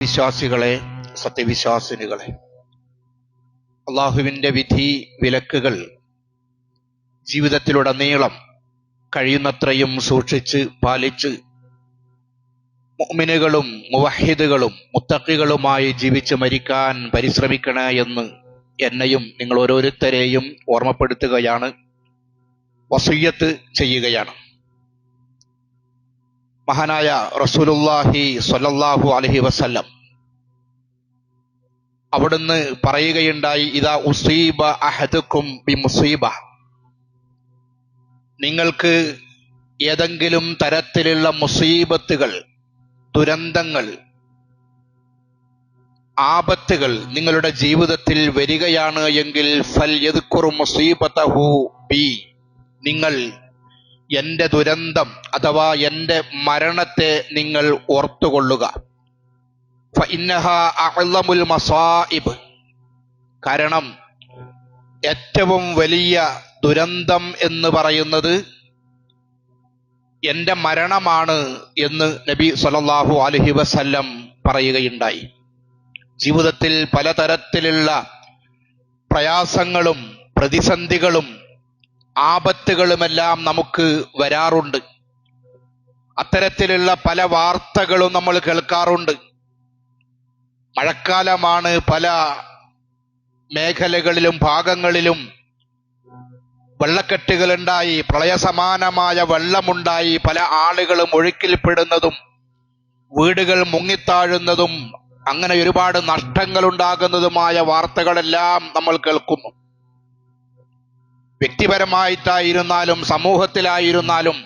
വിശ്വാസികളെ സത്യവിശ്വാസിനികളെ. അള്ളാഹുവിന്റെ വിധി വിലക്കുകൾ ജീവിതത്തിലുടനീളം കഴിയുന്നത്രയും സൂക്ഷിച്ച് പാലിച്ച് മുഅ്മിനുകളും മുവഹിദുകളും മുത്തക്കികളുമായി ജീവിച്ച് മരിക്കാൻ പരിശ്രമിക്കണേ എന്ന് എന്നെയും നിങ്ങൾ ഓരോരുത്തരെയും ഓർമ്മപ്പെടുത്തുകയാണ് വസൂയത്ത് ചെയ്യുകയാണ്. മഹാനായ റസൂലുല്ലാഹി സൊല്ലാഹു അലഹി വസല്ലം. അവിടുന്ന് പറയുകയുണ്ടായി ഇതാ ഉസീബ അഹദുക്കും ബി മുസീബ നിങ്ങൾക്ക് ഏതെങ്കിലും തരത്തിലുള്ള മുസീബത്തുകൾ ദുരന്തങ്ങൾ ആപത്തുകൾ നിങ്ങളുടെ ജീവിതത്തിൽ വരികയാണ് എങ്കിൽ ഫൽ യദ്കുറു മുസീബത്തഹു ബി. നിങ്ങൾ എന്റെ ദുരന്തം അഥവാ എന്റെ മരണത്തെ നിങ്ങൾ ഓർത്തുകൊള്ളുക. അഅ്ലമുൽ കാരണം ഏറ്റവും വലിയ ദുരന്തം എന്ന് പറയുന്നത് എന്റെ മരണമാണ് എന്ന് നബി സലല്ലാഹു അലഹി വസല്ലം പറയുകയുണ്ടായി. ജീവിതത്തിൽ പലതരത്തിലുള്ള പ്രയാസങ്ങളും പ്രതിസന്ധികളും ആപത്തുകളുമെല്ലാം നമുക്ക് വരാറുണ്ട്. അത്തരത്തിലുള്ള പല വാർത്തകളും നമ്മൾ കേൾക്കാറുണ്ട്. മഴക്കാലമാണ് പല മേഖലകളിലും ഭാഗങ്ങളിലും വെള്ളക്കെട്ടുകളുണ്ടായി പ്രളയസമാനമായ വെള്ളമുണ്ടായി പല ആളുകളും ഒഴുക്കിൽപ്പെടുന്നതും വീടുകൾ മുങ്ങിത്താഴുന്നതും അങ്ങനെ ഒരുപാട് നഷ്ടങ്ങൾ ഉണ്ടാകുന്നതുമായ വാർത്തകളെല്ലാം നമ്മൾ കേൾക്കുന്നു. വ്യക്തിപരമായിട്ടായിരുന്നാലും സമൂഹത്തിലായിരുന്നാലും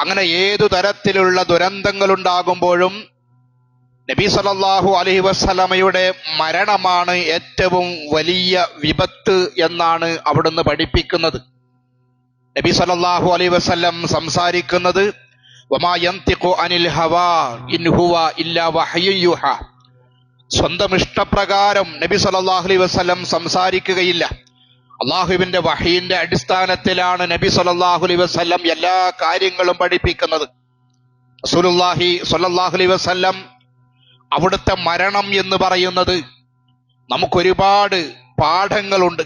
അങ്ങനെ ഏതു തരത്തിലുള്ള ദുരന്തങ്ങൾ ഉണ്ടാകുമ്പോഴും നബി സലല്ലാഹു അലഹി വസ്സലമയുടെ മരണമാണ് ഏറ്റവും വലിയ വിപത്ത് എന്നാണ് അവിടുന്ന് പഠിപ്പിക്കുന്നത്. നബി സലല്ലാഹു അലൈഹി വസ്ലം സംസാരിക്കുന്നത് അനിൽ ഹവാ ഇൻ ഹുവ ഇല്ലാ വഹയ്യുൻ സ്വന്തം ഇഷ്ടപ്രകാരം നബി സലല്ലാഹു അലൈഹി വസ്ലം സംസാരിക്കുകയില്ല. അള്ളാഹുവിന്റെ വഹീന്റെ അടിസ്ഥാനത്തിലാണ് നബി അലൈഹി വസല്ലം എല്ലാ കാര്യങ്ങളും പഠിപ്പിക്കുന്നത്. റസൂലുള്ളാഹി സ്വല്ലല്ലാഹു അലൈഹി വസല്ലം അവിടുത്തെ മരണം എന്ന് പറയുന്നത് നമുക്കൊരുപാട് പാഠങ്ങളുണ്ട്.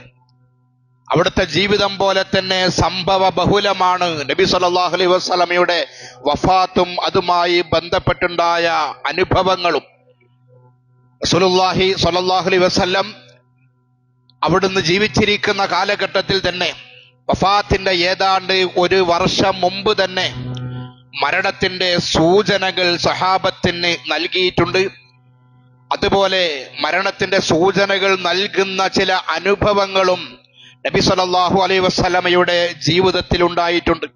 അവിടുത്തെ ജീവിതം പോലെ തന്നെ സംഭവ ബഹുലമാണ് നബി സല്ലല്ലാഹു അലൈഹി വസല്ലമയുടെ വഫാത്തും അതുമായി ബന്ധപ്പെട്ടുണ്ടായ അനുഭവങ്ങളും. റസൂലുള്ളാഹി സ്വല്ലല്ലാഹു അലൈഹി വസല്ലം അവിടുന്ന് ജീവിച്ചിരിക്കുന്ന കാലഘട്ടത്തിൽ തന്നെ വഫാത്തിന്റെ ഏതാണ്ട് ഒരു വർഷം മുമ്പ് തന്നെ മരണത്തിന്റെ സൂചനകൾ സഹാബത്തിന് നൽകിയിട്ടുണ്ട്. അതുപോലെ മരണത്തിന്റെ സൂചനകൾ നൽകുന്ന ചില അനുഭവങ്ങളും നബി സല്ലല്ലാഹു അലൈ വസല്ലമയുടെ ജീവിതത്തിൽ ഉണ്ടായിട്ടുണ്ട്.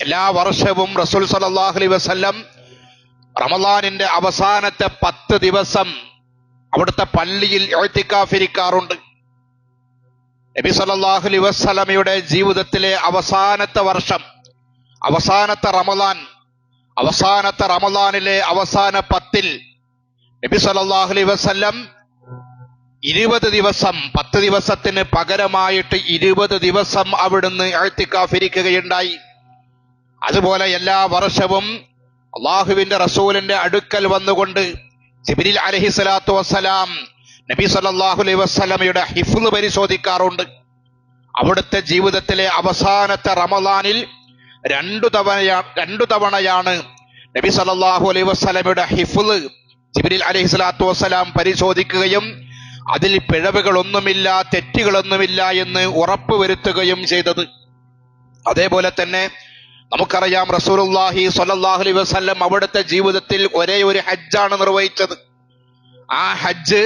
എല്ലാ വർഷവും റസൂൽ സല്ലല്ലാഹു അലൈ വസ്ലം റമദാനിന്റെ അവസാനത്തെ പത്ത് ദിവസം അവിടുത്തെ പള്ളിയിൽ എഴുത്തിക്കാഫിരിക്കാറുണ്ട്. നബി സല്ലല്ലാഹു അലൈഹി വസല്ലമയുടെ ജീവിതത്തിലെ അവസാനത്തെ വർഷം അവസാനത്തെ റമദാൻ അവസാനത്തെ റമദാനിലെ അവസാന പത്തിൽ നബി സല്ലല്ലാഹു അലൈഹി വസല്ലം ഇരുപത് ദിവസം പത്ത് ദിവസത്തിന് പകരമായിട്ട് ഇരുപത് ദിവസം അവിടുന്ന് എഴുത്തിക്കാഫിരിക്കുകയുണ്ടായി. അതുപോലെ എല്ലാ വർഷവും അള്ളാഹുവിന്റെ റസൂലിന്റെ അടുക്കൽ വന്നുകൊണ്ട് ജിബ്രീൽ അലഹി സ്വലാത്തു വസ്സലാം നബി സല്ലാഹു അലൈഹി വസ്സലമയുടെ ഹിഫ്ള് പരിശോധിക്കാറുണ്ട്. അവിടുത്തെ ജീവിതത്തിലെ അവസാനത്തെ റമദാനിൽ രണ്ടു തവണയാണ് രണ്ടു തവണയാണ് നബി സല്ലാഹു അലൈഹി വസ്സലമയുടെ ഹിഫ്ള് ജിബ്രീൽ അലഹി സ്വലാത്തു വസ്സലാം പരിശോധിക്കുകയും അതിൽ പിഴവുകളൊന്നുമില്ല തെറ്റുകളൊന്നുമില്ല എന്ന് ഉറപ്പ് വരുത്തുകയും ചെയ്തത്. അതേപോലെ തന്നെ നമുക്കറിയാം റസൂലുള്ളാഹി സ്വല്ലല്ലാഹു അലൈഹി വസല്ലം അവിടുത്തെ ജീവിതത്തിൽ ഒരേ ഒരു ഹജ്ജാണ് നിർവഹിച്ചത്. ആ ഹജ്ജ്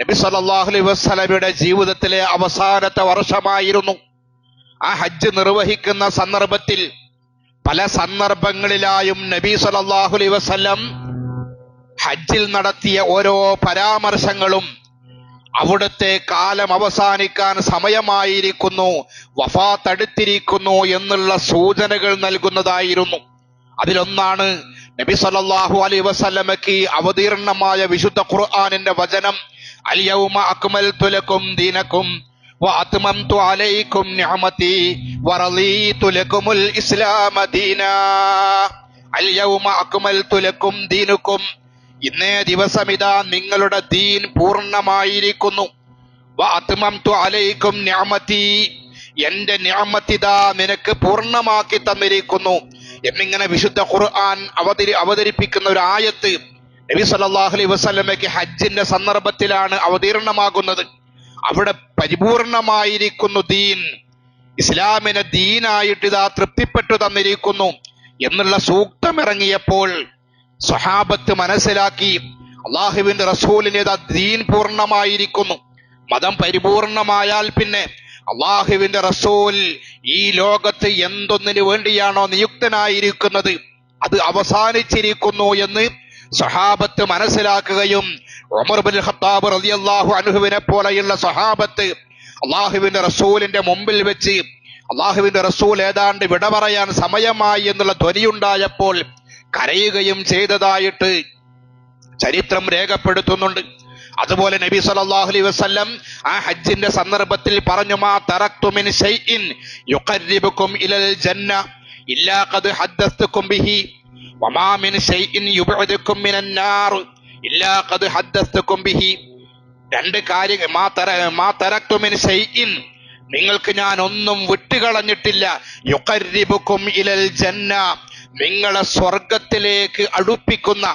നബി സല്ലല്ലാഹു വസ്ലമിയുടെ ജീവിതത്തിലെ അവസാനത്തെ വർഷമായിരുന്നു. ആ ഹജ്ജ് നിർവഹിക്കുന്ന സന്ദർഭത്തിൽ പല സന്ദർഭങ്ങളിലായും നബി സല്ലല്ലാഹു അലൈഹി വസല്ലം ഹജ്ജിൽ നടത്തിയ ഓരോ പരാമർശങ്ങളും അവിടുത്തെ കാലം അവസാനിക്കാൻ സമയമായിരിക്കുന്നു വഫാത്തടുത്തിരിക്കുന്നു എന്നുള്ള സൂചനകൾ നൽകുന്നതായിരുന്നു അതിലൊന്നാണ് നബി സല്ലല്ലാഹു അലൈഹി വസല്ലമക്ക് അവതീർണമായ വിശുദ്ധ ഖുർആനിന്റെ വചനം അൽയൗമ അക്മൽതു ലക്കും ദീനക്കും وأتممت عليكم نعمتي ورضيت لكم الإسلام دينا اليوم أكملت لكم دينكم ഇന്നേ ദിവസം ഇതാ നിങ്ങളുടെ ദീൻ പൂർണമായിരിക്കുന്നു. അലൈക്കും എന്റെ ഞാമത്തിതാ നിനക്ക് പൂർണമാക്കി തന്നിരിക്കുന്നു. എന്നിങ്ങനെ വിശുദ്ധ ഖുർആൻ അവതരി അവതരിപ്പിക്കുന്ന ഒരു ആയത്ത് നബി സല്ലല്ലാഹു അലൈഹി വസല്ലമയ്ക്ക് ഹജ്ജിന്റെ സന്ദർഭത്തിലാണ് അവതീർണമാകുന്നത്. അവിടെ പരിപൂർണമായിരിക്കുന്നു ദീൻ. ഇസ്ലാമിനെ ദീനായിട്ട് ഇതാ തൃപ്തിപ്പെട്ടു തന്നിരിക്കുന്നു. എന്നുള്ള സൂക്തം ഇറങ്ങിയപ്പോൾ സ്വഹാബത്ത് മനസ്സിലാക്കി. അള്ളാഹുവിന്റെ റസൂലിന് ദീൻ പൂർണമായിരിക്കുന്നു. മതം പരിപൂർണമായാൽ പിന്നെ അള്ളാഹുവിന്റെ റസൂൽ ഈ ലോകത്ത് എന്തൊന്നിനു വേണ്ടിയാണോ നിയുക്തനായിരിക്കുന്നത്? അത് അവസാനിച്ചിരിക്കുന്നു എന്ന് സഹാബത്ത് മനസ്സിലാക്കുകയും ഉമർ ബിൻ ഖത്താബ് റളിയല്ലാഹു അൻഹുവിനെ പോലെയുള്ള സഹാബത്ത് അള്ളാഹുവിന്റെ റസൂലിന്റെ മുമ്പിൽ വെച്ച് അള്ളാഹുവിന്റെ റസൂൽ ഏതാണ്ട് വിട പറയാൻ സമയമായി എന്നുള്ള ധ്വനിയുണ്ടായപ്പോൾ കരയുകയും ചെയ്തതായിട്ട് ചരിത്രം രേഖപ്പെടുത്തുന്നുണ്ട്. അതുപോലെ നബി സല്ലല്ലാഹു അലൈഹി വസല്ലം ആ ഹജ്ജിന്റെ സന്ദർഭത്തിൽ പറഞ്ഞു മാ തറക്തു മിൻ ഷൈഇൻ ഇലൽ ജന്ന ഇല്ലാ ഖദ് ബിഹി വമാ മിൻ ഷൈഇൻ നാർ ഇല്ലാ ഖദ് ബിഹി. രണ്ട് കാര്യങ്ങൾ മാ തറക്തു മിൻ ഷൈഇൻ നിങ്ങൾക്ക് ഞാൻ ഒന്നും വിട്ടുകളഞ്ഞിട്ടില്ല യുക്കരിബുക്കും ഇലൽ ജന്ന നിങ്ങളെ സ്വർഗത്തിലേക്ക് അടുപ്പിക്കുന്ന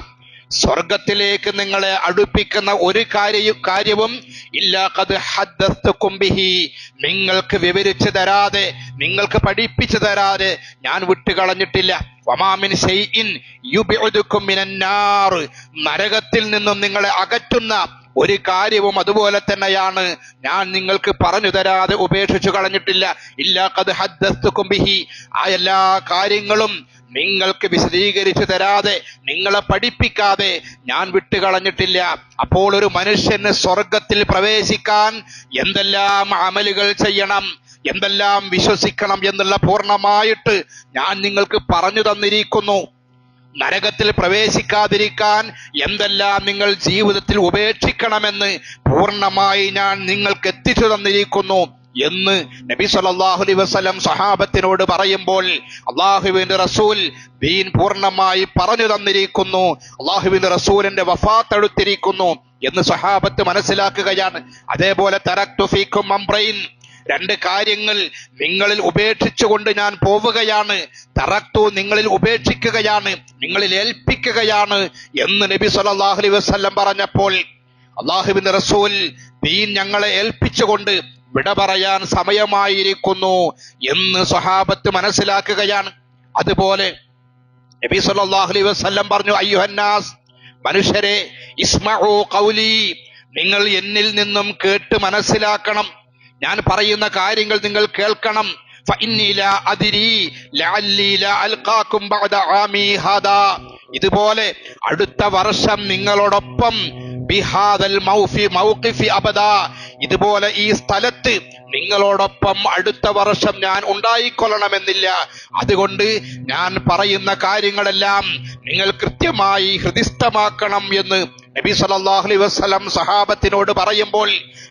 സ്വർഗത്തിലേക്ക് നിങ്ങളെ അടുപ്പിക്കുന്ന ഒരു കാര്യ കാര്യവും ഇല്ലാ. ഖദ് കുംബിഹി ബിഹി. നിങ്ങൾക്ക് വിവരിച്ചു തരാതെ നിങ്ങൾക്ക് പഠിപ്പിച്ചു തരാതെ ഞാൻ വിട്ടുകളഞ്ഞിട്ടില്ല. നരകത്തിൽ നിന്നും നിങ്ങളെ അകറ്റുന്ന ഒരു കാര്യവും അതുപോലെ തന്നെയാണ്. ഞാൻ നിങ്ങൾക്ക് പറഞ്ഞു തരാതെ ഉപേക്ഷിച്ചു കളഞ്ഞിട്ടില്ല. ഇല്ലാ. ഖദ് കുംബിഹി ബിഹി. ആ എല്ലാ കാര്യങ്ങളും നിങ്ങൾക്ക് വിശദീകരിച്ചു തരാതെ നിങ്ങളെ പഠിപ്പിക്കാതെ ഞാൻ വിട്ടുകളഞ്ഞിട്ടില്ല. അപ്പോൾ ഒരു മനുഷ്യന് സ്വർഗത്തിൽ പ്രവേശിക്കാൻ എന്തെല്ലാം അമലുകൾ ചെയ്യണം എന്തെല്ലാം വിശ്വസിക്കണം എന്നുള്ള പൂർണമായിട്ട് ഞാൻ നിങ്ങൾക്ക് പറഞ്ഞു തന്നിരിക്കുന്നു. നരകത്തിൽ പ്രവേശിക്കാതിരിക്കാൻ എന്തെല്ലാം നിങ്ങൾ ജീവിതത്തിൽ ഉപേക്ഷിക്കണമെന്ന് പൂർണമായി ഞാൻ നിങ്ങൾക്ക് എത്തിച്ചു തന്നിരിക്കുന്നു. എന്ന് നബി സല്ലല്ലാഹു അലൈഹി വസല്ലം സഹാബത്തിനോട് പറയുമ്പോൾ അള്ളാഹുവിന്റെ റസൂൽ ദീൻ പൂർണമായി പറഞ്ഞു തന്നിരിക്കുന്നു. അള്ളാഹുവിന്റെ റസൂലിന്റെ വഫാത്തെടുത്തിരിക്കുന്നു എന്ന് സഹാബത്ത് മനസ്സിലാക്കുകയാണ്. അതേപോലെ തറക്തു ഫീക്കും അംബ്രൈൻ രണ്ട് കാര്യങ്ങൾ നിങ്ങളിൽ ഉപേക്ഷിച്ചുകൊണ്ട് ഞാൻ പോവുകയാണ്. തറക്തു നിങ്ങളിൽ ഉപേക്ഷിക്കുകയാണ് നിങ്ങളിൽ ഏൽപ്പിക്കുകയാണ് എന്ന് നബി അലൈഹി വസല്ലം പറഞ്ഞപ്പോൾ അള്ളാഹുബിന്റെ റസൂൽ നീ ഞങ്ങളെ ഏൽപ്പിച്ചുകൊണ്ട് വിട പറയാൻ സമയമായിരിക്കുന്നു എന്ന് സ്വഹാബത്ത് മനസ്സിലാക്കുകയാണ്. അതുപോലെ നബി സല്ലല്ലാഹു അലൈഹി വസല്ലം പറഞ്ഞു അയ്യുഹന്നാസ് മനുഷ്യരെ ഇസ്മഉ ഖൗലി നിങ്ങൾ എന്നിൽ നിന്നും കേട്ട് മനസ്സിലാക്കണം. ഞാൻ പറയുന്ന കാര്യങ്ങൾ നിങ്ങൾ കേൾക്കണം. ഇതുപോലെ അടുത്ത വർഷം നിങ്ങളോടൊപ്പം ബിഹാദൽ മൗഫി മൗഖിഫി അബദ. ഇതുപോലെ ഈ സ്ഥലത്ത് നിങ്ങളോടൊപ്പം അടുത്ത വർഷം ഞാൻ ഉണ്ടായിക്കൊള്ളണമെന്നില്ല. അതുകൊണ്ട് ഞാൻ പറയുന്ന കാര്യങ്ങളെല്ലാം നിങ്ങൾ കൃത്യമായി ഹൃദിസ്ഥമാക്കണം എന്ന് നബി സല്ലല്ലാഹു വസ്ലം സഹാബത്തിനോട് പറയുമ്പോൾ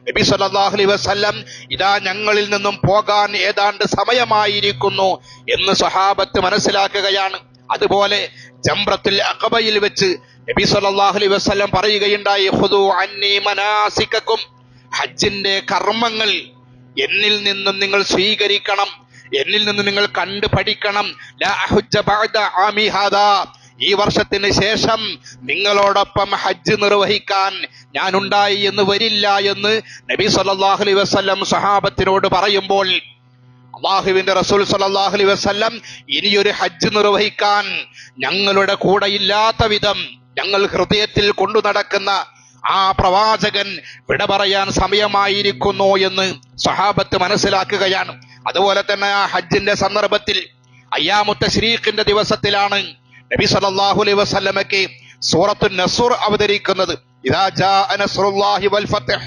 നബി സല്ലല്ലാഹു അലൈഹി വസല്ലം ഇതാ ഞങ്ങളിൽ നിന്നും പോകാൻ ഏതാണ്ട് സമയമായിരിക്കുന്നു എന്ന് സഹാബത്ത് മനസ്സിലാക്കുകയാണ്. അതുപോലെ ജംറത്തുൽ അഖബയിൽ വെച്ച് നബി സല്ലല്ലാഹു അലൈഹി വസല്ലം പറയുകയുണ്ടായി ഖുദു അന്നി മനാസികകും ഹജ്ജിന്റെ കർമ്മങ്ങൾ എന്നിൽ നിന്നും നിങ്ങൾ സ്വീകരിക്കണം എന്നിൽ നിന്ന് നിങ്ങൾ കണ്ടു പഠിക്കണം. ഹാദാ. ഈ വർഷത്തിന് ശേഷം നിങ്ങളോടൊപ്പം ഹജ്ജ് നിർവഹിക്കാൻ ഞാൻ ഉണ്ടായി എന്ന് വരില്ല എന്ന് നബി സല്ലല്ലാഹു അലൈഹി വസല്ലം സഹാബത്തിനോട് പറയുമ്പോൾ അള്ളാഹുവിന്റെ റസൂൽ സല്ലല്ലാഹു അലൈഹി വസല്ലം ഇനിയൊരു ഹജ്ജ് നിർവഹിക്കാൻ ഞങ്ങളുടെ കൂടെ ഇല്ലാത്ത വിധം ഞങ്ങൾ ഹൃദയത്തിൽ കൊണ്ടു നടക്കുന്ന ആ പ്രവാചകൻ വിട പറയാൻ സമയമായിരിക്കുന്നു എന്ന് സഹാബത്ത് മനസ്സിലാക്കുകയാണ് അതുപോലെ തന്നെ ആ ഹജ്ജിന്റെ സന്ദർഭത്തിൽ അയ്യാമുത്ത ശരീഖിന്റെ ദിവസത്തിലാണ് നബി സല്ലല്ലാഹു അലൈഹി വസല്ലമയ്ക്ക് സൂറത്തു നസൂർ അവതരിക്കുന്നത് ഇദാ ജാഅ നസ്റുല്ലാഹി വൽ ഫത്ഹ്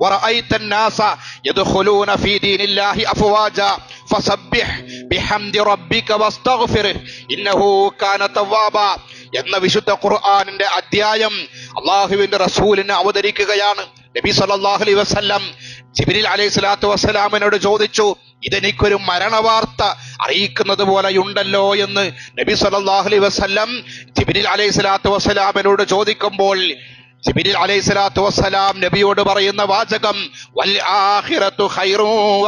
ورأيت الناس يدخلون في دين الله أفواجا فسبح بحمد ربك واستغفره إنه كان توابا എന്ന വിശുദ്ധ ഖുർആാനിന്റെ അധ്യായം അള്ളാഹുവിന്റെ റസൂലിന് അവതരിക്കുകയാണ്. നബി സല്ലല്ലാഹു അലൈഹി വസല്ലം ജിബ്രീൽ അലൈഹി സ്വലാത്തു വസ്സലാമിനോട് ചോദിച്ചു ഇതെനിക്കൊരു മരണവാർത്ത അറിയിക്കുന്നത് പോലെയുണ്ടല്ലോ? എന്ന് നബി സല്ലല്ലാഹു അലൈഹി വസല്ലം ജിബ്രീൽ അലൈഹി സ്വലാത്തു വസ്സലാമിനോട് ചോദിക്കുമ്പോൾ ജിബ്രീൽ അലൈഹി സ്വലാത്തു വസ്സലാം നബിയോട് പറയുന്ന വാചകം വൽ ആഖിറത്തു ഖൈറു വ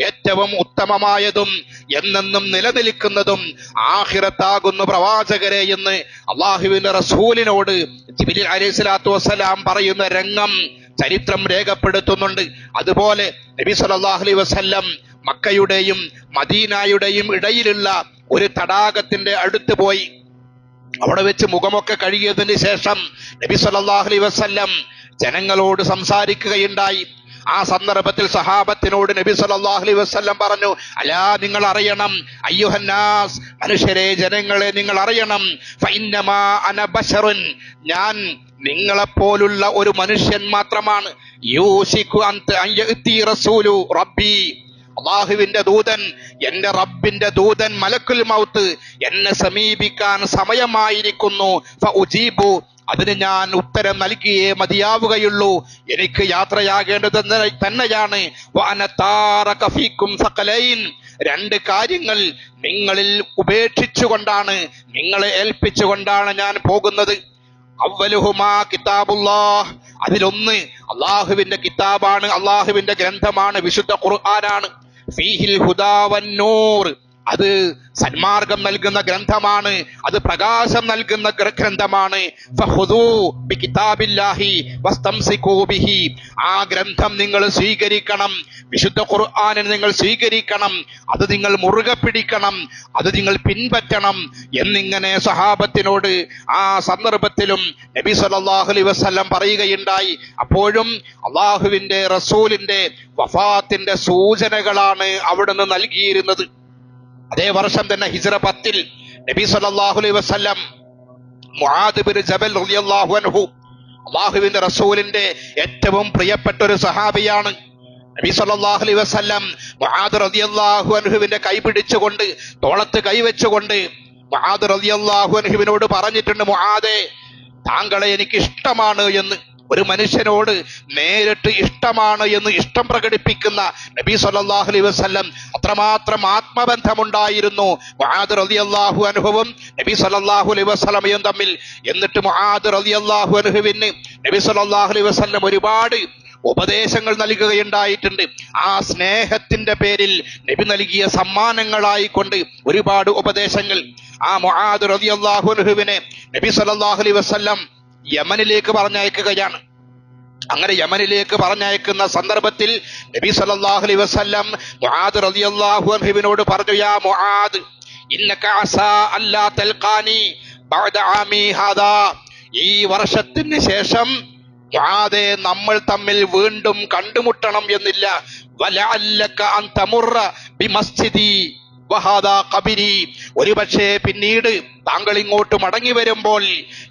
ഏറ്റവും ഉത്തമമായതും എന്നെന്നും നിലനിൽക്കുന്നതും ആഹിറത്താകുന്നു പ്രവാചകരെ എന്ന് അള്ളാഹുവിന്റെ റസൂലിനോട് ജിബിലി അലൈഹി സ്വലാത്തു വസ്സലാം പറയുന്ന രംഗം ചരിത്രം രേഖപ്പെടുത്തുന്നുണ്ട്. അതുപോലെ നബി സല്ലല്ലാഹു അലൈഹി വസല്ലം മക്കയുടെയും മദീനായുടെയും ഇടയിലുള്ള ഒരു തടാകത്തിന്റെ അടുത്ത് പോയി. അവിടെ വെച്ച് മുഖമൊക്കെ കഴുകിയതിന് ശേഷം നബി സല്ലല്ലാഹു അലൈഹി വസല്ലം ജനങ്ങളോട് സംസാരിക്കുകയുണ്ടായി. ആ സന്ദർഭത്തിൽ സഹാബത്തിനോട് നബി സല്ലല്ലാഹു അലൈഹി വസല്ലം പറഞ്ഞു അല്ലാ നിങ്ങൾ അറിയണം. അയ്യുഹന്നാസ് മനുഷ്യരെ ജനങ്ങളെ നിങ്ങൾ അറിയണം. ഫഇന്നമാ അന ബശറുൻ. ഞാൻ നിങ്ങളെപ്പോലുള്ള ഒരു മനുഷ്യൻ മാത്രമാണ്. റസൂലു റബ്ബി. അള്ളാഹുവിന്റെ ദൂതൻ എന്റെ റബ്ബിന്റെ ദൂതൻ മലക്കുൽ മൗത്ത് എന്നെ സമീപിക്കാൻ സമയമായിരിക്കുന്നു. അതിന് ഞാൻ ഉത്തരം നൽകിയേ മതിയാവുകയുള്ളൂ. എനിക്ക് യാത്രയാകേണ്ടത് തന്നെയാണ്. രണ്ട് കാര്യങ്ങൾ നിങ്ങളിൽ ഉപേക്ഷിച്ചുകൊണ്ടാണ് നിങ്ങളെ ഏൽപ്പിച്ചുകൊണ്ടാണ് ഞാൻ പോകുന്നത്. അവലുഹുമാ കിതാബുല്ലാഹ്. അതിലൊന്ന് അള്ളാഹുവിന്റെ കിതാബാണ്. അള്ളാഹുവിന്റെ ഗ്രന്ഥമാണ് വിശുദ്ധ ഖുർആനാണ്. ഫീഹിൽ ഹുദാവന്നൂർ അത് സന്മാർഗം നൽകുന്ന ഗ്രന്ഥമാണ് അത് പ്രകാശം നൽകുന്ന ഗ്രന്ഥമാണ്. ആ ഗ്രന്ഥം നിങ്ങൾ സ്വീകരിക്കണം. വിശുദ്ധ ഖുർആനിനെ നിങ്ങൾ സ്വീകരിക്കണം. അത് നിങ്ങൾ മുറുകെ പിടിക്കണം. അത് നിങ്ങൾ പിൻപറ്റണം എന്നിങ്ങനെ സഹാബത്തിനോട് ആ സന്ദർഭത്തിലും നബി സല്ലല്ലാഹു അലൈഹി വസല്ലം പറയുകയുണ്ടായി. അപ്പോഴും അള്ളാഹുവിന്റെ റസൂലിന്റെ വഫാത്തിന്റെ സൂചനകളാണ് അവിടുന്ന് നൽകിയിരുന്നത്. അതേ വർഷം തന്നെ ഹിജ്റ പത്തിൽ നബി വസല്ലം മുആദ് ബിൻ ജബൽ അൻഹു അള്ളാഹുവിന്റെ റസൂലിന്റെ ഏറ്റവും പ്രിയപ്പെട്ട ഒരു സഹാബിയാണ്. നബി സല്ലല്ലാഹു അലൈഹി വസല്ലം മുആദ് റളിയല്ലാഹു അൻഹുവിന്റെ കൈ പിടിച്ചുകൊണ്ട് തോളത്ത് കൈവച്ചുകൊണ്ട് മുആദ് റളിയല്ലാഹു അൻഹുവിനോട് പറഞ്ഞിട്ടുണ്ട് മുആദേ താങ്കളെ എനിക്ക് ഇഷ്ടമാണ് എന്ന്. ഒരു മനുഷ്യനോട് നേരിട്ട് ഇഷ്ടമാണ് എന്ന് ഇഷ്ടം പ്രകടിപ്പിക്കുന്ന നബി സല്ലാഹു അലൈ വസല്ലം അത്രമാത്രം ആത്മബന്ധമുണ്ടായിരുന്നു. മുആദ് റളിയല്ലാഹു അൻഹുവും നബി സല്ലല്ലാഹു അലൈ വസ്ലമയും തമ്മിൽ. എന്നിട്ട് മുആദ് റളിയല്ലാഹു അനുഹുവിന് നബി സല്ലല്ലാഹു അലൈ വസല്ലം ഒരുപാട് ഉപദേശങ്ങൾ നൽകുകയുണ്ടായിട്ടുണ്ട്. ആ സ്നേഹത്തിന്റെ പേരിൽ നബി നൽകിയ സമ്മാനങ്ങളായിക്കൊണ്ട് ഒരുപാട് ഉപദേശങ്ങൾ. ആ മുആദ് റളിയല്ലാഹു അൻഹുവിനെ നബി സല്ലല്ലാഹു അലൈഹി വസല്ലം യമനിലേക്ക് പറഞ്ഞയക്കുകയാണ്. അങ്ങനെ യമനിലേക്ക് പറഞ്ഞയക്കുന്ന സന്ദർഭത്തിൽ നബി സല്ലല്ലാഹു അലൈഹി വസല്ലം മുആദ് റളിയല്ലാഹു അൻഹുവിനോട് പറഞ്ഞു യാ മുആദ് ഇന്നക അസാ അല്ലാ തൽഖാനി ബഅദ ആമി ഹാദാ. ഈ വർഷത്തിന് ശേഷം നമ്മൾ തമ്മിൽ വീണ്ടും കണ്ടുമുട്ടണം എന്നില്ല. വലഅല്ലക വഹാദാ ഖബരി. ഒരുപക്ഷെ പിന്നീട് താങ്കൾ ഇങ്ങോട്ട് മടങ്ങി വരുമ്പോൾ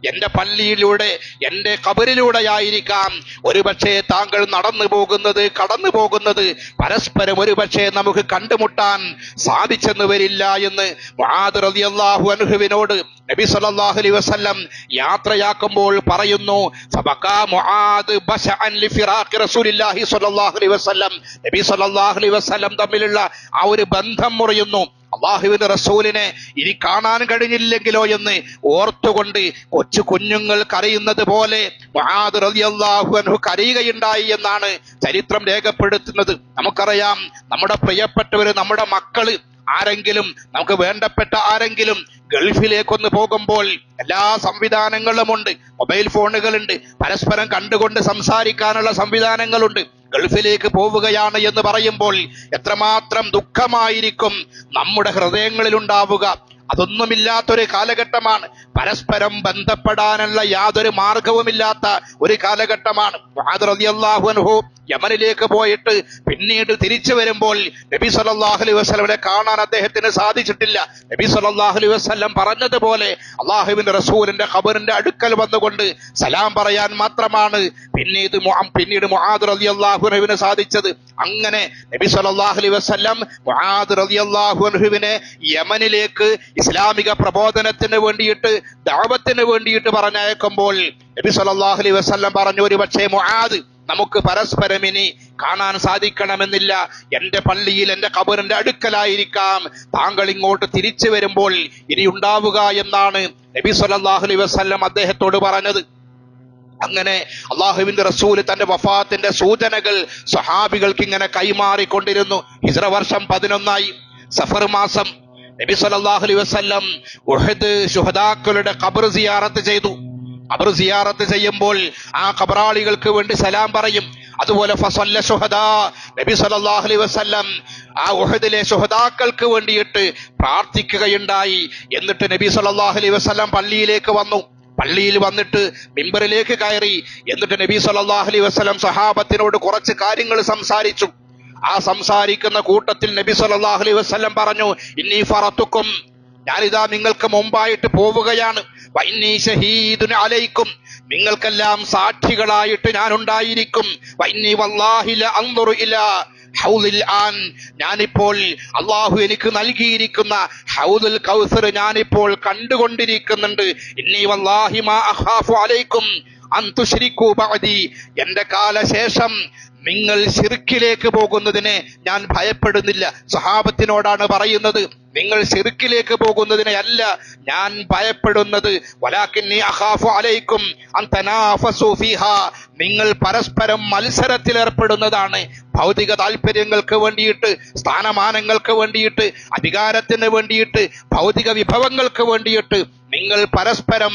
എന്റെ പള്ളിയിലൂടെ എന്റെ കബറിലൂടെയായിരിക്കാം ഒരുപക്ഷെ താങ്കൾ നടന്നു പോകുന്നത് കടന്നു പോകുന്നത്. പരസ്പരം ഒരുപക്ഷെ നമുക്ക് കണ്ടുമുട്ടാൻ സാധിച്ചെന്ന് വരില്ല എന്ന് മുആദ് റളിയല്ലാഹു അൻഹുവിനോട് നബി സല്ലല്ലാഹു അലൈഹി വസല്ലം യാത്രയാക്കുമ്പോൾ പറയുന്നു സബക മുആദ് ബശഅൻ ലിഫിറാഖി റസൂലില്ലാഹി സല്ലല്ലാഹു അലൈഹി വസല്ലം. നബി സല്ലല്ലാഹു അലൈഹി വസല്ലം തമ്മിലുള്ള ആ ഒരു ബന്ധം മുറിയുന്നു. അള്ളാഹുവിന്റെ റസൂലിനെ ഇനി കാണാൻ കഴിഞ്ഞില്ലെങ്കിലോ എന്ന് ഓർത്തുകൊണ്ട് കൊച്ചു കുഞ്ഞുങ്ങൾ കരയുന്നത് പോലെ കരയുകയുണ്ടായി എന്നാണ് ചരിത്രം രേഖപ്പെടുത്തുന്നത്. നമുക്കറിയാം നമ്മുടെ പ്രിയപ്പെട്ടവര് നമ്മുടെ മക്കൾ ആരെങ്കിലും നമുക്ക് വേണ്ടപ്പെട്ട ആരെങ്കിലും ഗൾഫിലേക്കൊന്ന് പോകുമ്പോൾ എല്ലാ സംവിധാനങ്ങളും ഉണ്ട്. മൊബൈൽ ഫോണുകളുണ്ട്. പരസ്പരം കണ്ടുകൊണ്ട് സംസാരിക്കാനുള്ള സംവിധാനങ്ങളുണ്ട്. ഗൾഫിലേക്ക് പോവുകയാണ് എന്ന് പറയുമ്പോൾ എത്രമാത്രം ദുഃഖമായിരിക്കും നമ്മുടെ ഹൃദയങ്ങളിൽ ഉണ്ടാവുക. അതൊന്നുമില്ലാത്തൊരു കാലഘട്ടമാണ്. പരസ്പരം ബന്ധപ്പെടാനുള്ള യാതൊരു മാർഗവുമില്ലാത്ത ഒരു കാലഘട്ടമാണ്. യമനിലേക്ക് പോയിട്ട് പിന്നീട് തിരിച്ചു വരുമ്പോൾ നബി സല്ലല്ലാഹു അലൈഹി വസല്ലമയെ കാണാൻ അദ്ദേഹത്തിന് സാധിച്ചിട്ടില്ല. നബി സല്ലല്ലാഹു അലൈഹി വസല്ലം പറഞ്ഞതുപോലെ അള്ളാഹുവിന്റെ റസൂലിന്റെ ഖബറിന്റെ അടുക്കൽ വന്നുകൊണ്ട് സലാം പറയാൻ മാത്രമാണ് പിന്നീട് പിന്നീട് മുആദ് റളിയല്ലാഹു അള്ളാഹുനഹുവിന് സാധിച്ചത്. അങ്ങനെ നബി സല്ലല്ലാഹു അലൈഹി വസല്ലം മുആദ് റളിയല്ലാഹു അൻഹുവിനെ യമനിലേക്ക് ഇസ്ലാമിക പ്രബോധനത്തിന് വേണ്ടിയിട്ട് ദാവത്തിന് വേണ്ടിയിട്ട് പറഞ്ഞയക്കുമ്പോൾ നബി സല്ലല്ലാഹു അലൈഹി വസല്ലം പറഞ്ഞു ഒരു പക്ഷേ മുആദ് നമുക്ക് പരസ്പരം ഇനി കാണാൻ സാധിക്കണമെന്നില്ല. എന്റെ പള്ളിയിൽ എന്റെ കബറിന്റെ അടുക്കലായിരിക്കാം. താങ്കൾ ഇങ്ങോട്ട് തിരിച്ചു വരുമ്പോൾ ഇനി ഉണ്ടാവുക എന്നാണ് നബി സല്ലല്ലാഹു അലൈഹി വസല്ലം അദ്ദേഹത്തോട് പറഞ്ഞത്. അങ്ങനെ അള്ളാഹുവിന്റെ റസൂൽ തന്റെ വഫാത്തിന്റെ സൂചനകൾ സഹാബികൾക്ക് ഇങ്ങനെ കൈമാറിക്കൊണ്ടിരുന്നു. ഹിജ്റ വർഷം പതിനൊന്നായി. സഫർ മാസം നബി സല്ലല്ലാഹു അലൈഹി വസല്ലം ഉഹദ് ശുഹദാക്കളുടെ ഖബർ സിയാറത്ത് ചെയ്തു. ഖബർ സിയാറത്ത് ചെയ്യുമ്പോൾ ആ ഖബറാളികൾക്ക് വേണ്ടി സലാം പറയും. അതുപോലെ ഫസല്ല നബി സല്ലല്ലാഹു അലൈഹി വസല്ലം ആ ഉഹദിലെ സുഹദാക്കൾക്ക് വേണ്ടിയിട്ട് പ്രാർത്ഥിക്കുകയുണ്ടായി. എന്നിട്ട് നബി സല്ലല്ലാഹു അലൈഹി വസല്ലം പള്ളിയിലേക്ക് വന്നു. പള്ളിയിൽ വന്നിട്ട് മിമ്പറിലേക്ക് കയറി. എന്നിട്ട് നബി സല്ലല്ലാഹു അലൈഹി വസല്ലം സഹാബത്തിനോട് കുറച്ച് കാര്യങ്ങൾ സംസാരിച്ചു. ആ സംസാരിക്കുന്ന കൂട്ടത്തിൽ നബി സല്ലല്ലാഹു അലൈഹി വസല്ലം പറഞ്ഞു ഇന്നി ഫറത്തുക്കും ഞാനിതാ നിങ്ങൾക്ക് മുമ്പായിട്ട് പോവുകയാണ്. അലൈക്കും. നിങ്ങൾക്കെല്ലാം സാക്ഷികളായിട്ട് ഞാൻ ഉണ്ടായിരിക്കും ഞാനിപ്പോൾ അള്ളാഹു എനിക്ക് നൽകിയിരിക്കുന്ന ഹൗദുൽ കൗസർ ഞാനിപ്പോൾ കണ്ടുകൊണ്ടിരിക്കുന്നുണ്ട്. ഇന്നി വല്ലാഹി മാ അഖാഫു അലൈക്കും. ബഅദി. എന്റെ കാലശേഷം നിങ്ങൾ ശിർക്കിലേക്ക് പോകുന്നതിനെ ഞാൻ ഭയപ്പെടുന്നില്ല. സഹാബത്തിനോടാണ് പറയുന്നത്. നിങ്ങൾ ചെറുക്കിലേക്ക് പോകുന്നതിനെ അല്ല ഞാൻ ഭയപ്പെടുന്നത്. അഖാഫു അലൈക്കും നിങ്ങൾ പരസ്പരം മത്സരത്തിൽ ഏർപ്പെടുന്നതാണ് ഭൗതിക താല്പര്യങ്ങൾക്ക് വേണ്ടിയിട്ട് സ്ഥാനമാനങ്ങൾക്ക് വേണ്ടിയിട്ട് അധികാരത്തിന് വേണ്ടിയിട്ട് ഭൗതിക വിഭവങ്ങൾക്ക് വേണ്ടിയിട്ട് നിങ്ങൾ പരസ്പരം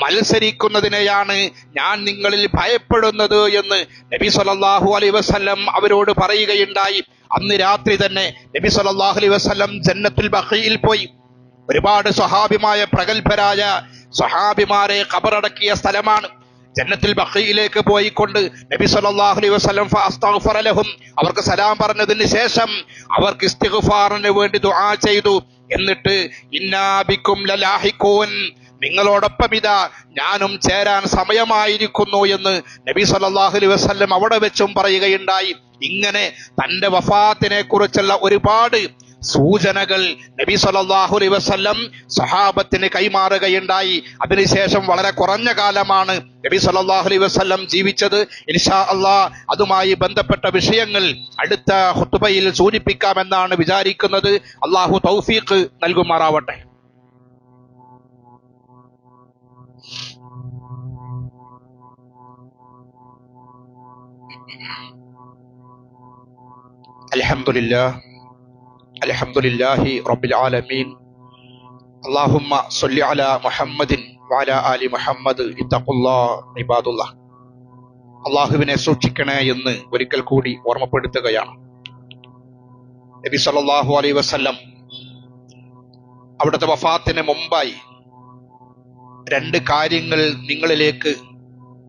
മത്സരിക്കുന്നതിനെയാണ് ഞാൻ നിങ്ങളിൽ ഭയപ്പെടുന്നത് എന്ന് നബി സലല്ലാഹു അലൈ വസ്ലം അവരോട് പറയുകയുണ്ടായി. അന്ന് രാത്രി തന്നെ നബി സലല്ലാഹു അലൈ വസ്ലം ജന്നത്തുൽ ബഹയിൽ പോയി. ഒരുപാട് സ്വഹാബിമായ പ്രഗത്ഭരായ സ്വഹാബിമാരെ ഖബറടക്കിയ സ്ഥലമാണ്. ജന്നത്തുൽ ബഖീയിലേക്ക് പോയിക്കൊണ്ട് നബി സല്ലല്ലാഹു അലൈഹി വസല്ലം ഫഅസ്തഗ്ഫറ ലഹും. അവർക്ക് സലാം പറഞ്ഞതിന് ശേഷം അവർക്ക് ഇസ്തിഗ്ഫാറിന് വേണ്ടി ദുആ ചെയ്തു. എന്നിട്ട് ഇന്നാ ബിക്കും ലലാഹിഖൂൻ. നിങ്ങളോടൊപ്പം ഇതാ ഞാനും ചേരാൻ സമയമായിരിക്കുന്നു എന്ന് നബി സല്ലല്ലാഹു അലൈഹി വസല്ലം അവിടെ വെച്ചും പറയുകയുണ്ടായി. ഇങ്ങനെ തന്റെ വഫാത്തിനെ കുറിച്ചുള്ള ഒരുപാട് സൂചനകൾ നബി സല്ലല്ലാഹു അലൈഹി വസല്ലം സഹാബത്തിന് കൈമാറുകയുണ്ടായി അതിനുശേഷം വളരെ കുറഞ്ഞ കാലമാണ് നബി സല്ലല്ലാഹു അലൈഹി വസല്ലം ജീവിച്ചത് ഇൻഷാ അള്ളാ അതുമായി ബന്ധപ്പെട്ട വിഷയങ്ങൾ അടുത്ത ഹുത്തുബയിൽ സൂചിപ്പിക്കാമെന്നാണ് വിചാരിക്കുന്നത് അള്ളാഹു തൗഫീഖ് നൽകുമാറാവട്ടെ الحمد لله الحمد لله رب العالمين اللهم صل على محمد وعلى آل محمد اتقوا الله عباد الله അള്ളാഹുവിനെ സൂക്ഷിക്കണേ എന്ന് ഒരിക്കൽ കൂടി ഓർമ്മപ്പെടുത്തുകയാണ് നബി സല്ലല്ലാഹു അലൈഹി വസല്ലം അവിടുത്തെ വഫാത്തിന് മുമ്പായി രണ്ട് കാര്യങ്ങൾ നിങ്ങളിലേക്ക്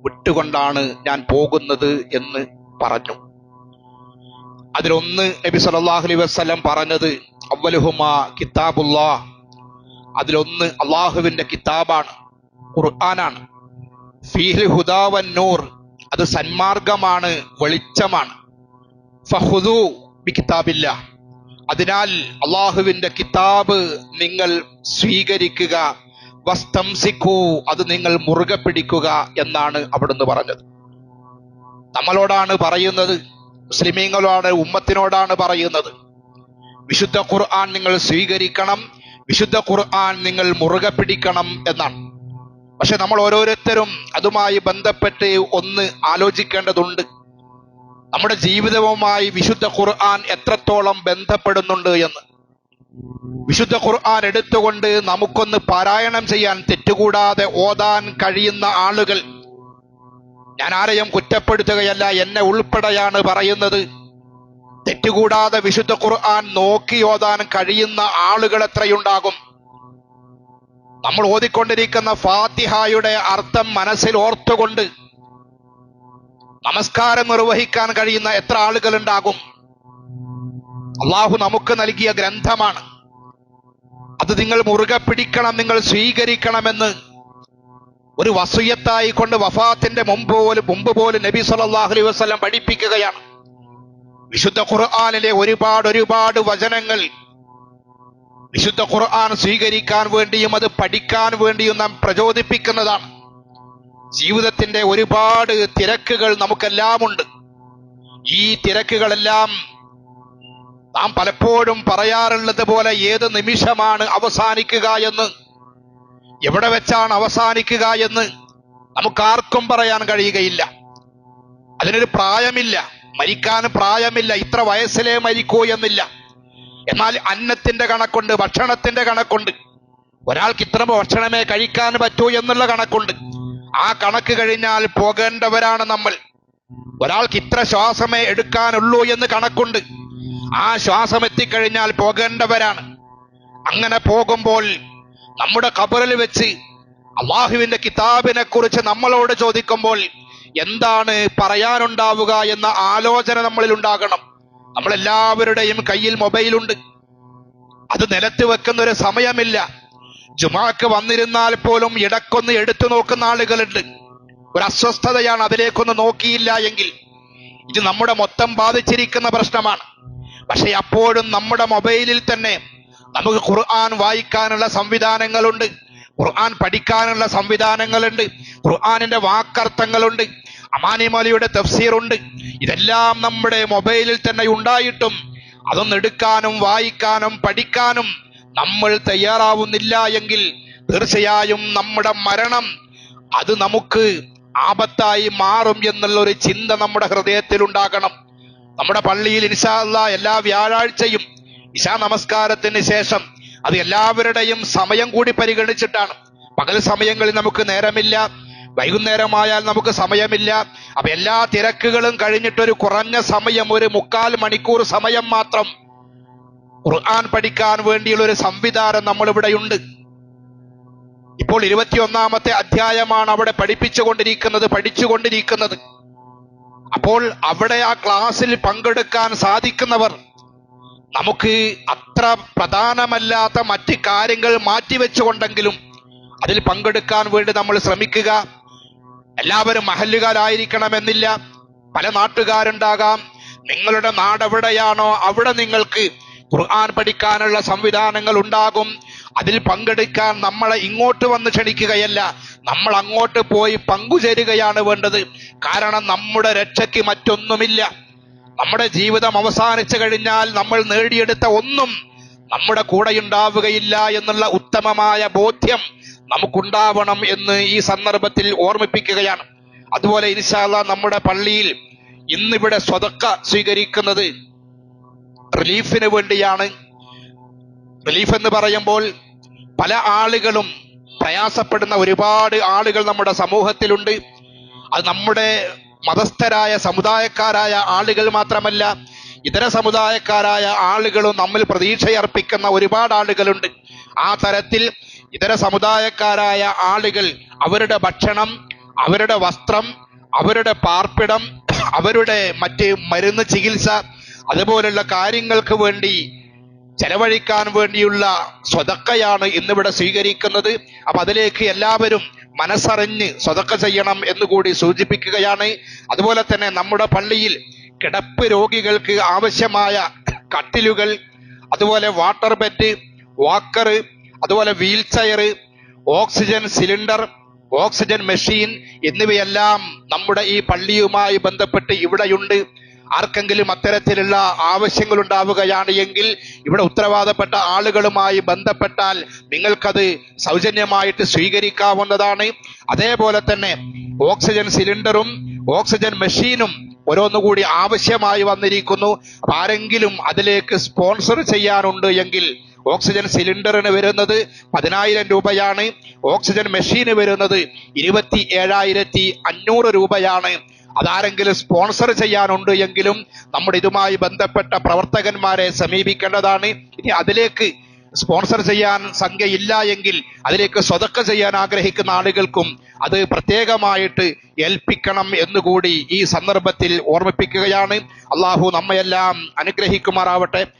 വിട്ടുകൊണ്ടാണ് ഞാൻ പോകുന്നത് എന്ന് പറഞ്ഞു അതിലൊന്ന് നബി സല്ലല്ലാഹു അലൈഹി വസല്ലം പറഞ്ഞത് അവലുഹുമ കിതാബുല്ലാ. അതിലൊന്ന് അള്ളാഹുവിന്റെ കിതാബാണ് ഖുർആനാണ്. ഫീഹിൽ ഹുദാവൻ നൂർ അത് സന്മാർഗമാണ് വെളിച്ചമാണ്. ഫഹുദു ബി കിതാബില്ല. അതിനാൽ അള്ളാഹുവിന്റെ കിതാബ് നിങ്ങൾ സ്വീകരിക്കുക വസ്തംസിക്കൂ അത് നിങ്ങൾ മുറുകെ പിടിക്കുക എന്നാണ് അവിടുന്ന് പറഞ്ഞത്. നമ്മളോടാണ് പറയുന്നത് മുസ്ലിമീങ്ങളോട് ഉമ്മത്തിനോടാണ് പറയുന്നത്. വിശുദ്ധ ഖുർആൻ നിങ്ങൾ സ്വീകരിക്കണം വിശുദ്ധ ഖുർആൻ നിങ്ങൾ മുറുകെ പിടിക്കണം എന്നാണ്. പക്ഷെ നമ്മൾ ഓരോരുത്തരും അതുമായി ബന്ധപ്പെട്ട് ഒന്ന് ആലോചിക്കേണ്ടതുണ്ട്. നമ്മുടെ ജീവിതവുമായി വിശുദ്ധ ഖുർആൻ എത്രത്തോളം ബന്ധപ്പെടുന്നുണ്ട് എന്ന്. വിശുദ്ധ ഖുർആൻ എടുത്തുകൊണ്ട് നമുക്കൊന്ന് പാരായണം ചെയ്യാൻ തെറ്റുകൂടാതെ ഓതാൻ കഴിയുന്ന ആളുകൾ ഞാൻ ആരെയും കുറ്റപ്പെടുത്തുകയല്ല എന്നെ ഉൾപ്പെടെയാണ് പറയുന്നത്. തെറ്റുകൂടാതെ വിശുദ്ധ ഖുർആൻ നോക്കി ഓതാൻ കഴിയുന്ന ആളുകൾ എത്രയുണ്ടാകും? നമ്മൾ ഓതിക്കൊണ്ടിരിക്കുന്ന ഫാത്തിഹായുടെ അർത്ഥം മനസ്സിൽ ഓർത്തുകൊണ്ട് നമസ്കാരം നിർവഹിക്കാൻ കഴിയുന്ന എത്ര ആളുകൾ ഉണ്ടാകും അള്ളാഹു നമുക്ക് നൽകിയ ഗ്രന്ഥമാണ്. അത് നിങ്ങൾ മുറുകെ പിടിക്കണം നിങ്ങൾ സ്വീകരിക്കണമെന്ന് ഒരു വസൂയത്തായി കൊണ്ട് വഫാത്തിന്റെ മുമ്പ് പോലും മുമ്പ് പോലും നബി സല്ലല്ലാഹു അലൈഹി വസല്ലം പഠിപ്പിക്കുകയാണ്. വിശുദ്ധ ഖുർആാനിലെ ഒരുപാട് ഒരുപാട് വചനങ്ങൾ വിശുദ്ധ ഖുർആൻ സ്വീകരിക്കാൻ വേണ്ടിയും അത് പഠിക്കാൻ വേണ്ടിയും നാം പ്രചോദിപ്പിക്കുന്നതാണ്. ജീവിതത്തിന്റെ ഒരുപാട് തിരക്കുകൾ നമുക്കെല്ലാം ഉണ്ട് ഈ തിരക്കുകളെല്ലാം നാം പലപ്പോഴും പറയാറുള്ളത് പോലെ ഏത് നിമിഷമാണ് അവസാനിക്കുക എന്ന്? എവിടെ വെച്ചാണ് അവസാനിക്കുക എന്ന് നമുക്കാർക്കും പറയാൻ കഴിയുകയില്ല. അതിനൊരു പ്രായമില്ല. മരിക്കാൻ പ്രായമില്ല. ഇത്ര വയസ്സിലേ മരിക്കൂ എന്നില്ല. എന്നാൽ അന്നത്തിന്റെ കണക്കുണ്ട് ഭക്ഷണത്തിന്റെ കണക്കുണ്ട്. ഒരാൾക്ക് ഇത്ര ഭക്ഷണമേ കഴിക്കാൻ പറ്റൂ എന്നുള്ള കണക്കുണ്ട്. ആ കണക്ക് കഴിഞ്ഞാൽ പോകേണ്ടവരാണ് നമ്മൾ. ഒരാൾക്ക് ഇത്ര ശ്വാസമേ എടുക്കാനുള്ളൂ എന്ന് കണക്കുണ്ട്. ആ ശ്വാസം എത്തിക്കഴിഞ്ഞാൽ പോകേണ്ടവരാണ്. അങ്ങനെ പോകുമ്പോൾ നമ്മുടെ കബറിൽ വെച്ച് അള്ളാഹുവിന്റെ കിതാബിനെ കുറിച്ച് നമ്മളോട് ചോദിക്കുമ്പോൾ എന്താണ് പറയാനുണ്ടാവുക എന്ന ആലോചന നമ്മളിൽ ഉണ്ടാകണം. നമ്മളെല്ലാവരുടെയും കയ്യിൽ മൊബൈലുണ്ട് അത് നിലത്ത് വെക്കുന്ന ഒരു സമയമില്ല. ജുമാക്ക് വന്നിരുന്നാൽ പോലും ഇടക്കൊന്ന് എടുത്തു നോക്കുന്ന ആളുകളുണ്ട്. ഒരു അസ്വസ്ഥതയാണ് അതിലേക്കൊന്ന് നോക്കിയില്ല എങ്കിൽ ഇത് നമ്മുടെ മൊത്തം ബാധിച്ചിരിക്കുന്ന പ്രശ്നമാണ്. പക്ഷെ അപ്പോഴും നമ്മുടെ മൊബൈലിൽ തന്നെ നമുക്ക് ഖുർആൻ വായിക്കാനുള്ള സംവിധാനങ്ങളുണ്ട്. ഖുർആൻ പഠിക്കാനുള്ള സംവിധാനങ്ങളുണ്ട്. ഖുർആാനിന്റെ വാക്കർത്ഥങ്ങളുണ്ട്. അമാനിമലിയുടെ തഫ്സീറുണ്ട്. ഇതെല്ലാം നമ്മുടെ മൊബൈലിൽ തന്നെ ഉണ്ടായിട്ടും അതൊന്ന് എടുക്കാനും വായിക്കാനും പഠിക്കാനും നമ്മൾ തയ്യാറാവുന്നില്ല എങ്കിൽ തീർച്ചയായും നമ്മുടെ മരണം അത് നമുക്ക് ആപത്തായി മാറും എന്നുള്ള ഒരു ചിന്ത നമ്മുടെ ഹൃദയത്തിൽ ഉണ്ടാകണം നമ്മുടെ പള്ളിയിൽ ഇൻഷാല്ല എല്ലാ വ്യാഴാഴ്ചയും ഇശാ നമസ്കാരത്തിന് ശേഷം അത് എല്ലാവരുടെയും സമയം കൂടി പരിഗണിച്ചിട്ടാണ്. പകൽ സമയങ്ങളിൽ നമുക്ക് നേരമില്ല. വൈകുന്നേരമായാൽ നമുക്ക് സമയമില്ല. അപ്പൊ എല്ലാ തിരക്കുകളും കഴിഞ്ഞിട്ടൊരു കുറഞ്ഞ സമയം ഒരു മുക്കാൽ മണിക്കൂർ സമയം മാത്രം ഖുർആൻ പഠിക്കാൻ വേണ്ടിയുള്ള ഒരു സംവിധാനം നമ്മളിവിടെയുണ്ട്. ഇപ്പോൾ ഇരുപത്തിയൊന്നാമത്തെ അധ്യായമാണ് അവിടെ പഠിപ്പിച്ചുകൊണ്ടിരിക്കുന്നത് പഠിച്ചുകൊണ്ടിരിക്കുന്നത്. അപ്പോൾ അവിടെ ആ ക്ലാസ്സിൽ പങ്കെടുക്കാൻ സാധിക്കുന്നവർ നമുക്ക് അത്ര പ്രധാനമല്ലാത്ത മറ്റ് കാര്യങ്ങൾ മാറ്റിവെച്ചുകൊണ്ടെങ്കിലും അതിൽ പങ്കെടുക്കാൻ വേണ്ടി നമ്മൾ ശ്രമിക്കുക. എല്ലാവരും മഹല്ലുകാരായിരിക്കണമെന്നില്ല. പല നാട്ടുകാരുണ്ടാകാം. നിങ്ങളുടെ നാടെവിടെയാണോ അവിടെ നിങ്ങൾക്ക് ഖുർആൻ പഠിക്കാനുള്ള സംവിധാനങ്ങൾ ഉണ്ടാകും. അതിൽ പങ്കെടുക്കാൻ നമ്മളെ ഇങ്ങോട്ട് വന്ന് ക്ഷണിക്കുകയല്ല നമ്മൾ അങ്ങോട്ട് പോയി പങ്കുചേരുകയാണ് വേണ്ടത്. കാരണം നമ്മുടെ രക്ഷയ്ക്ക് മറ്റൊന്നുമില്ല. നമ്മുടെ ജീവിതം അവസാനിച്ചു കഴിഞ്ഞാൽ നമ്മൾ നേടിയെടുത്ത ഒന്നും നമ്മുടെ കൂടെ ഉണ്ടാവുകയില്ല എന്നുള്ള ഉത്തമമായ ബോധ്യം നമുക്കുണ്ടാവണം എന്ന് ഈ സന്ദർഭത്തിൽ ഓർമ്മിപ്പിക്കുകയാണ്. അതുപോലെ ഇൻഷാല്ല നമ്മുടെ പള്ളിയിൽ ഇന്നിവിടെ സ്വതക്ക സ്വീകരിക്കുന്നത് റിലീഫിന് വേണ്ടിയാണ്. റിലീഫ് എന്ന് പറയുമ്പോൾ പല ആളുകളും പ്രയാസപ്പെടുന്ന ഒരുപാട് ആളുകൾ നമ്മുടെ സമൂഹത്തിലുണ്ട്. അത് നമ്മുടെ മതസ്ഥരായ സമുദായക്കാരായ ആളുകൾ മാത്രമല്ല ഇതര സമുദായക്കാരായ ആളുകളും നമ്മൾ പ്രതീക്ഷയർപ്പിക്കുന്ന ഒരുപാട് ആളുകളുണ്ട്. ആ തരത്തിൽ ഇതര സമുദായക്കാരായ ആളുകൾ അവരുടെ ഭക്ഷണം അവരുടെ വസ്ത്രം അവരുടെ പാർപ്പിടം അവരുടെ മറ്റ് മരുന്ന് ചികിത്സ അതുപോലുള്ള കാര്യങ്ങൾക്ക് വേണ്ടി ചെലവഴിക്കാൻ വേണ്ടിയുള്ള സ്വതക്കയാണ് ഇന്നിവിടെ സ്വീകരിക്കുന്നത്. അപ്പൊ അതിലേക്ക് എല്ലാവരും മനസ്സറിഞ്ഞ് സ്വതക്ക ചെയ്യണം എന്ന് കൂടി സൂചിപ്പിക്കുകയാണ്. അതുപോലെ തന്നെ നമ്മുടെ പള്ളിയിൽ കിടപ്പ് രോഗികൾക്ക് ആവശ്യമായ കട്ടിലുകൾ അതുപോലെ വാട്ടർ ബെറ്റ് വാക്കർ അതുപോലെ wheelchair oxygen cylinder oxygen machine എന്നിവയെല്ലാം നമ്മുടെ ഈ പള്ളിയുമായി ബന്ധപ്പെട്ട് ഇവിടെയുണ്ട്. ആർക്കെങ്കിലും അത്തരത്തിലുള്ള ആവശ്യങ്ങൾ ഉണ്ടാവുകയാണ് എങ്കിൽ ഇവിടെ ഉത്തരവാദപ്പെട്ട ആളുകളുമായി ബന്ധപ്പെട്ടാൽ നിങ്ങൾക്കത് സൗജന്യമായിട്ട് സ്വീകരിക്കാവുന്നതാണ്. അതേപോലെ തന്നെ ഓക്സിജൻ സിലിണ്ടറും ഓക്സിജൻ മെഷീനും ഓരോന്നുകൂടി ആവശ്യമായി വന്നിരിക്കുന്നു. ആരെങ്കിലും അതിലേക്ക് സ്പോൺസർ ചെയ്യാനുണ്ട് എങ്കിൽ ഓക്സിജൻ സിലിണ്ടറിന് വരുന്നത് പതിനായിരം രൂപയാണ്. ഓക്സിജൻ മെഷീന് വരുന്നത് ഇരുപത്തി ഏഴായിരത്തി അഞ്ഞൂറ് രൂപയാണ്. അതാരെങ്കിലും സ്പോൺസർ ചെയ്യാനുണ്ട് എങ്കിലും നമ്മുടെ ഇതുമായി ബന്ധപ്പെട്ട പ്രവർത്തകന്മാരെ സമീപിക്കേണ്ടതാണ്. ഇനി അതിലേക്ക് സ്പോൺസർ ചെയ്യാൻ സംഖ്യയില്ല എങ്കിൽ അതിലേക്ക് സ്വതക്ക ചെയ്യാൻ ആഗ്രഹിക്കുന്ന ആളുകൾക്കും അത് പ്രത്യേകമായിട്ട് ഏൽപ്പിക്കണം എന്നുകൂടി ഈ സന്ദർഭത്തിൽ ഓർമ്മിപ്പിക്കുകയാണ്. അള്ളാഹു നമ്മയെല്ലാം അനുഗ്രഹിക്കുമാറാവട്ടെ.